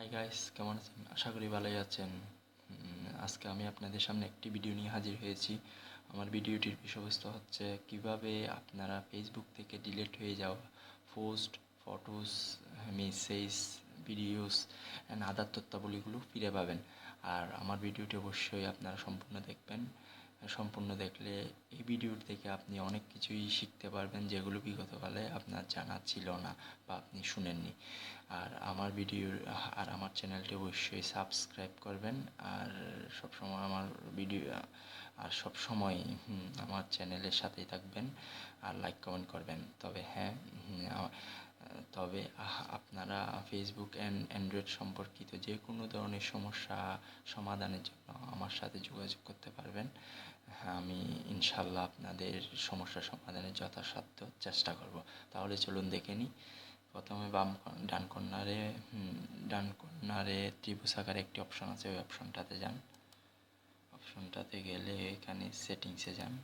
Hi guys কেমন আছেন? আশা করি ভালোই আছেন। আজকে আমি আপনাদের সামনে একটি ভিডিও নিয়ে হাজির হয়েছি। আমার ভিডিওটির বিষয়বস্তু হচ্ছে কীভাবে আপনারা ফেসবুক থেকে ডিলিট হয়ে যাওয়া post photos message videos and other তথ্যাবলীগুলো ফিরে পাবেন। আর আমার ভিডিওটি অবশ্যই আপনারা সম্পূর্ণ দেখবেন। সম্পূর্ণ দেখলে এই ভিডিও থেকে আপনি অনেক কিছুই শিখতে পারবেন যেগুলো বিগতকালে আপনার জানা ছিল না বা আপনি শুনেননি। আর আমার ভিডিও আর আমার চ্যানেলটি অবশ্যই সাবস্ক্রাইব করবেন। আর সবসময় আমার ভিডিও আর সব সময় আমার চ্যানেলের সাথেই থাকবেন। আর লাইক কমেন্ট করবেন। তবে হ্যাঁ তবে আপনারা ফেসবুক অ্যান্ড অ্যান্ড্রয়েড সম্পর্কিত যে কোনো ধরনের সমস্যা সমাধানের জন্য আমার সাথে যোগাযোগ করতে পারবেন। হ্যাঁ আমি ইনশাল্লাহ আপনাদের সমস্যা সমাধানের যথাসাধ্য চেষ্টা করব। তাহলে চলুন দেখে নিই। প্রথমে বাম ডান কর্নারে ডান কর্নারে ত্রিভুজ আকারে একটি অপশন আছে, ওই অপশনটাতে যান। অপশনটাতে গেলে এখানে সেটিংসে যান।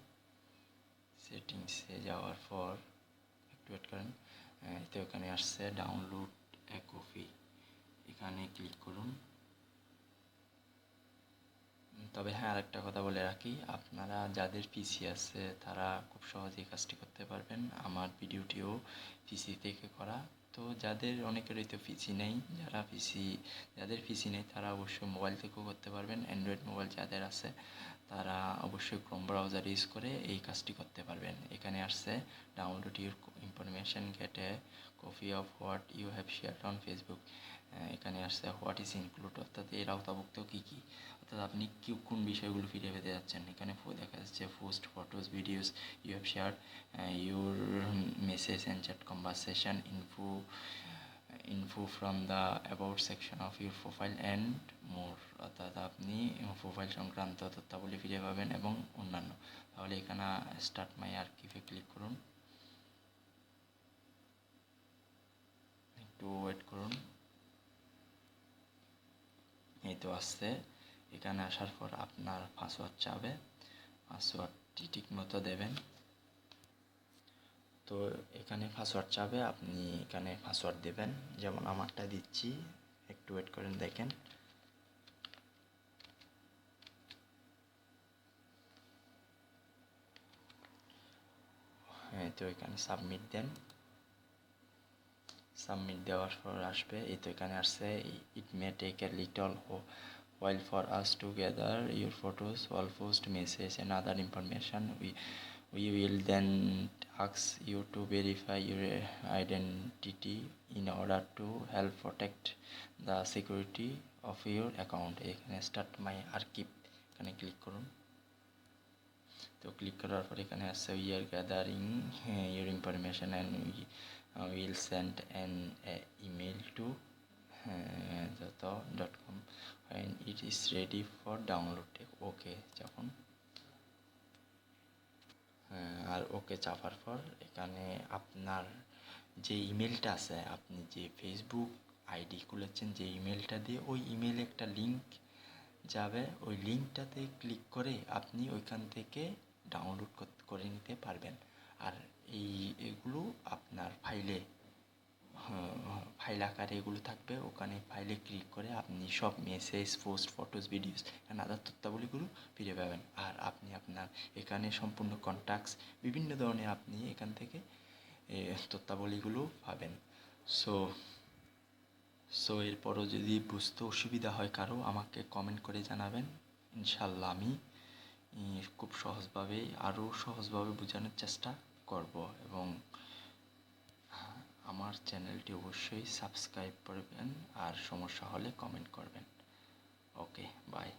সেটিংসে যাওয়ার পর একটু ওয়েট করেন। তো এখানে আসছে ডাউনলোড এ কপি এখানে ক্লিক করুন। তবে হ্যাঁ আরেকটা কথা বলে রাখি, আপনারা যাদের পিসি আছে, তারা খুব সহজেই কাজটি করতে পারবেন। আমার ভিডিওটিও পিসি থেকে করা। তো যাদের অনেকের হয়তো পিসি নেই, যারা পিসি যাদের পিসি নেই তারা অবশ্যই মোবাইল থেকেও করতে পারবেন। অ্যান্ড্রয়েড মোবাইল যাদের আছে, তারা অবশ্যই ক্রোম ব্রাউজার ইউজ করে এই কাজটি করতে পারবেন। এখানে আসছে download your information get a copy of what you have share on Facebook এখানে আসছে হোয়াট ইজ ইনক্লুড অর্থাৎ এর আওতাভুক্ত কী কী? অর্থাৎ আপনি কি, কোন বিষয়গুলো ফিরে পেতে যাচ্ছেন? এখানে দেখা যাচ্ছে post photos videos you have share your message and chat conversation info info from the about section of your profile and more অর্থাৎ আপনি প্রোফাইল সংক্রান্ত তথ্যাবলী ফিরে পাবেন এবং অন্যান্য। তাহলে এখানে স্টার্ট মাই আর আর্কিভে ক্লিক করুন একটু ওয়েট করুন এই তো আসছে, এখানে আসার পর আপনার পাসওয়ার্ড চাবে পাসওয়ার্ডটি ঠিক মতো দেবেন। তো এখানে পাসওয়ার্ড চাবে, আপনি এখানে পাসওয়ার্ড দেবেন, যেমন আমারটা দিচ্ছি, একটু ওয়েট করেন, দেখেন। হ্যাঁ তো এখানে সাবমিট দেন। সাবমিট দেওয়ার পর আসবে। এই তো এখানে আসছে। It may take a little while for us together your photos wall post message and other information we we will then আক্স you to verify your identity in order to help protect the security of your account এখানে start my আর্কিপ এখানে click করুন। তো click করার পর এখানে আসছে we are gathering your information and we will send an email to যত dot com and it is ready for download okay যখন হ্যাঁ, আর ওকে চাপার পর এখানে আপনার যে ইমেলটা আছে আপনি যে ফেসবুক আইডি খুলেছেন যে ইমেলটা দিয়ে ওই ইমেলে একটা লিঙ্ক যাবে ওই লিঙ্কটাতে ক্লিক করে আপনি ওইখান থেকে ডাউনলোড করে নিতে পারবেন। আর এই এগুলো ফাইলে ফাইল আকারে এগুলো থাকবে। ওখানে ফাইলে ক্লিক করে আপনি সব message post photos videos and other তথ্যাবলীগুলো ফিরে পাবেন। আর আপনি আপনার এখানে সম্পূর্ণ কন্ট্যাক্টস বিভিন্ন ধরনের আপনি এখান থেকে তথ্যাবলীগুলো পাবেন। সো সো এরপরও যদি বুঝতে অসুবিধা হয় কারও আমাকে কমেন্ট করে জানাবেন। ইনশাল্লাহ আমি খুব সহজভাবে আরও সহজভাবে বোঝানোর চেষ্টা করব এবং হ্যাঁ, আমার চ্যানেলটি অবশ্যই সাবস্ক্রাইব করবেন আর সমস্যা হলে কমেন্ট করবেন। Okay bye